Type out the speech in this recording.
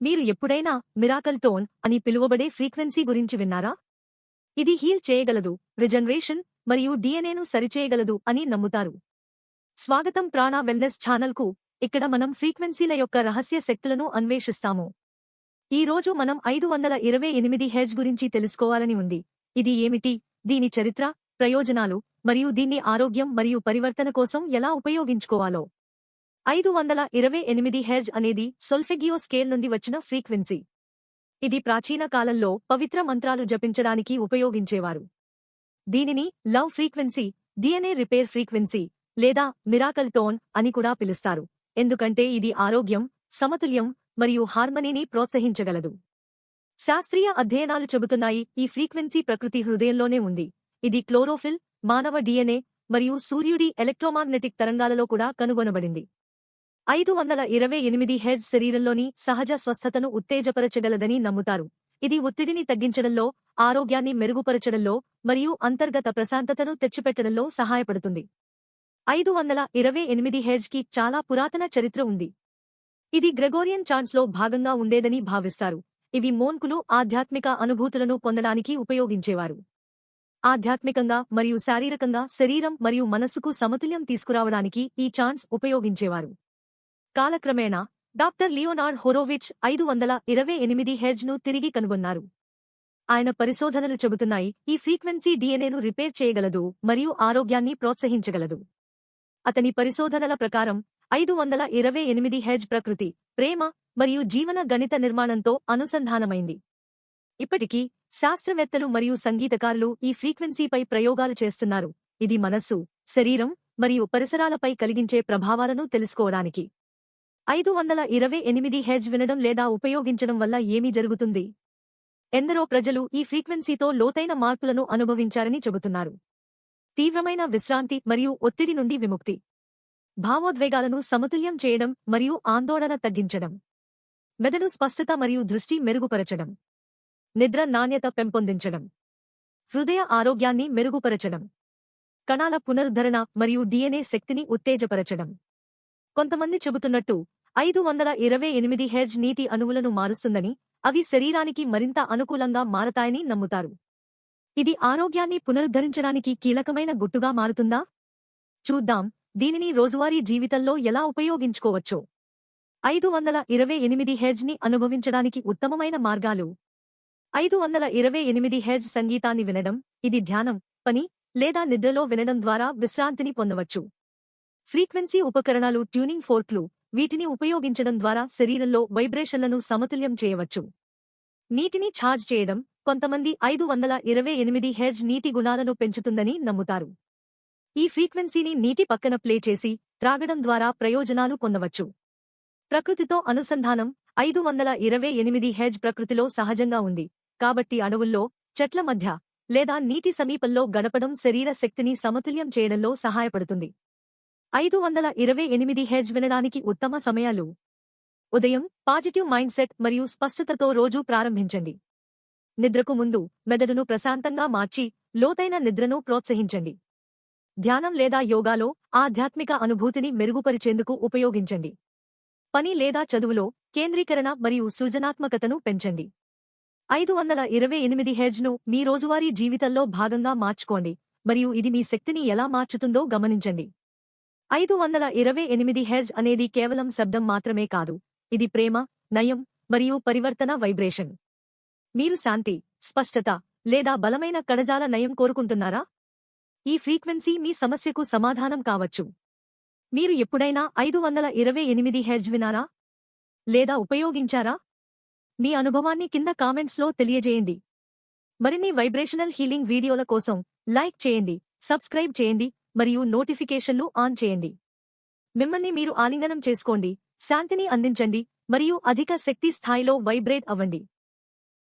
మీరు ఎప్పుడైనా miracle tone అని పిలువబడే ఫ్రీక్వెన్సీ గురించి విన్నారా? ఇది హీల్ చేయగలదు రిజనరేషన్ మరియు డిఎన్ఏను సరిచేయగలదు అని నమ్ముతారు. స్వాగతం ప్రాణ వెల్నెస్ ఛానల్కు ఇక్కడ మనం ఫ్రీక్వెన్సీల యొక్క రహస్య శక్తులను అన్వేషిస్తాము. ఈ రోజు మనం ఐదు వందల ఇరవై ఎనిమిది హెజ్ గురించి తెలుసుకోవాలని ఉంది. ఇది ఏమిటి? దీని చరిత్ర ప్రయోజనాలు మరియు దీన్ని ఆరోగ్యం మరియు పరివర్తన కోసం ఎలా ఉపయోగించుకోవాలో. ఐదు వందల ఇరవై ఎనిమిది హెర్జ్ అనేది సొల్ఫెగియో స్కేల్ నుండి వచ్చిన ఫ్రీక్వెన్సీ. ఇది ప్రాచీన కాలంలో పవిత్ర మంత్రాలు జపించడానికి ఉపయోగించేవారు. దీనిని love frequency DNA repair frequency లేదా మిరాకల్ టోన్ అని కూడా పిలుస్తారు. ఎందుకంటే ఇది ఆరోగ్యం సమతుల్యం మరియు హార్మనీని ప్రోత్సహించగలదు. శాస్త్రీయ అధ్యయనాలు చెబుతున్నాయి ఈ ఫ్రీక్వెన్సీ ప్రకృతి హృదయంలోనే ఉంది. ఇది క్లోరోఫిల్ మానవ డిఎన్ఏ మరియు సూర్యుడి ఎలక్ట్రోమాగ్నెటిక్ తరంగాలలో కూడా కనుగొనబడింది. ఐదు వందల ఇరవై ఎనిమిది హెడ్జ్ శరీరంలోని సహజ స్వస్థతను ఉత్తేజపరచగలదని నమ్ముతారు. ఇది ఒత్తిడిని తగ్గించడంలో ఆరోగ్యాన్ని మెరుగుపరచడంలో మరియు అంతర్గత ప్రశాంతతను తెచ్చిపెట్టడంలో సహాయపడుతుంది. ఐదు వందల ఇరవై ఎనిమిది హెడ్జ్కి చాలా పురాతన చరిత్ర ఉంది. ఇది గ్రెగోరియన్ చాన్స్లో భాగంగా ఉండేదని భావిస్తారు. ఇవి మోన్కులు ఆధ్యాత్మిక అనుభూతులను పొందడానికి ఉపయోగించేవారు. ఆధ్యాత్మికంగా మరియు శారీరకంగా శరీరం మరియు మనస్సుకు సమతుల్యం తీసుకురావడానికి ఈ చాన్స్ ఉపయోగించేవారు. కాలక్రమేణా డాక్టర్ లియోనార్డ్ హోరోవిచ్ ఐదు వందల ఇరవై ఎనిమిది హెర్జ్ను తిరిగి కనుగొన్నారు. ఆయన పరిశోధనలు చెబుతున్నాయి ఈ ఫ్రీక్వెన్సీ డిఎన్ఏను రిపేర్ చేయగలదు మరియు ఆరోగ్యాన్ని ప్రోత్సహించగలదు. అతని పరిశోధనల ప్రకారం ఐదు వందల ఇరవై ఎనిమిది హెజ్ ప్రకృతి ప్రేమ మరియు జీవన గణిత నిర్మాణంతో అనుసంధానమైంది. ఇప్పటికీ శాస్త్రవేత్తలు మరియు సంగీతకారులు ఈ ఫ్రీక్వెన్సీపై ప్రయోగాలు చేస్తున్నారు. ఇది మనస్సు శరీరం మరియు పరిసరాలపై కలిగించే ప్రభావాలను తెలుసుకోవడానికి. ఐదు వందల ఇరవై ఎనిమిది హెజ్ వినడం లేదా ఉపయోగించడం వల్ల ఏమి జరుగుతుంది? ఎందరో ప్రజలు ఈ ఫ్రీక్వెన్సీతో లోతైన మార్పులను అనుభవించారని చెబుతున్నారు. తీవ్రమైన విశ్రాంతి మరియు ఒత్తిడి నుండి విముక్తి. భావోద్వేగాలను సమతుల్యం చేయడం మరియు ఆందోళన తగ్గించడం. మెదడు స్పష్టత మరియు దృష్టి మెరుగుపరచడం. నిద్ర నాణ్యత పెంపొందించడం. హృదయ ఆరోగ్యాన్ని మెరుగుపరచడం. కణాల పునరుద్ధరణ మరియు డిఎన్ఏ శక్తిని ఉత్తేజపరచడం. కొంతమంది చెబుతున్నట్టు ఐదు వందల ఇరవై ఎనిమిది హెర్జ్ నీటి అణువులను మారుస్తుందని అవి శరీరానికి మరింత అనుకూలంగా మారతాయని నమ్ముతారు. ఇది ఆరోగ్యాన్ని పునరుద్ధరించడానికి కీలకమైన గుట్టుగా మారుతుందా? చూద్దాం. దీనిని రోజువారీ జీవితంలో ఎలా ఉపయోగించుకోవచ్చో. ఐదు వందల ఇరవై ఎనిమిది హెడ్జ్ని అనుభవించడానికి ఉత్తమమైన మార్గాలు. ఐదు వందల ఇరవై ఎనిమిది హెర్జ్ సంగీతాన్ని వినడం ఇది ధ్యానం పని లేదా నిద్రలో వినడం ద్వారా విశ్రాంతిని పొందవచ్చు. ఫ్రీక్వెన్సీ ఉపకరణాలు ట్యూనింగ్ ఫోర్క్లు వీటిని ఉపయోగించడం ద్వారా శరీరంలో వైబ్రేషన్లను సమతుల్యం చేయవచ్చు. నీటిని ఛార్జ్ చేయడం కొంతమంది ఐదు వందల ఇరవై ఎనిమిది హెర్జ్ నీటి గుణాలను పెంచుతుందని నమ్ముతారు. ఈ ఫ్రీక్వెన్సీని నీటి పక్కన ప్లే చేసి త్రాగడం ద్వారా ప్రయోజనాలు పొందవచ్చు. ప్రకృతితో అనుసంధానం ఐదు వందల ఇరవై ఎనిమిది హెజ్ ప్రకృతిలో సహజంగా ఉంది. కాబట్టి అడవుల్లో చెట్ల మధ్య లేదా నీటి సమీపంలో గడపడం శరీర శక్తిని సమతుల్యం చేయడంలో సహాయపడుతుంది. ఐదు వందల ఇరవై ఎనిమిది హెడ్జ్ వినడానికి ఉత్తమ సమయాలు. ఉదయం పాజిటివ్ మైండ్ సెట్ మరియు స్పష్టతతో రోజూ ప్రారంభించండి. నిద్రకు ముందు మెదడును ప్రశాంతంగా మార్చి లోతైన నిద్రను ప్రోత్సహించండి. ధ్యానం లేదా యోగాలో ఆధ్యాత్మిక అనుభూతిని మెరుగుపరిచేందుకు ఉపయోగించండి. పని లేదా చదువులో కేంద్రీకరణ మరియు సృజనాత్మకతను పెంచండి. ఐదు వందల ఇరవై ఎనిమిది హెజ్ను మీ రోజువారీ జీవితంలో భాగంగా మార్చుకోండి మరియు ఇది మీ శక్తిని ఎలా మార్చుతుందో గమనించండి. ఐదు వందల ఇరవై ఎనిమిది హెర్జ్ అనేది కేవలం శబ్దం మాత్రమే కాదు. ఇది ప్రేమ నయం మరియు పరివర్తన వైబ్రేషన్. మీరు శాంతి స్పష్టత లేదా బలమైన కణజాల నయం కోరుకుంటున్నారా? ఈ ఫ్రీక్వెన్సీ మీ సమస్యకు సమాధానం కావచ్చు. మీరు ఎప్పుడైనా ఐదు వందల ఇరవై ఎనిమిది హెర్జ్ వినారా లేదా ఉపయోగించారా? మీ అనుభవాన్ని కింద కామెంట్స్లో తెలియజేయండి. మరిన్ని వైబ్రేషనల్ హీలింగ్ వీడియోల కోసం లైక్ చేయండి సబ్స్క్రైబ్ చేయండి. మరియు నోటిఫికేషన్లు ఆన్ చేయండి. మిమ్మల్ని మీరు ఆలింగనం చేసుకోండి శాంతిని అందించండి మరియు అధిక శక్తి స్థాయిలో వైబ్రేట్ అవ్వండి.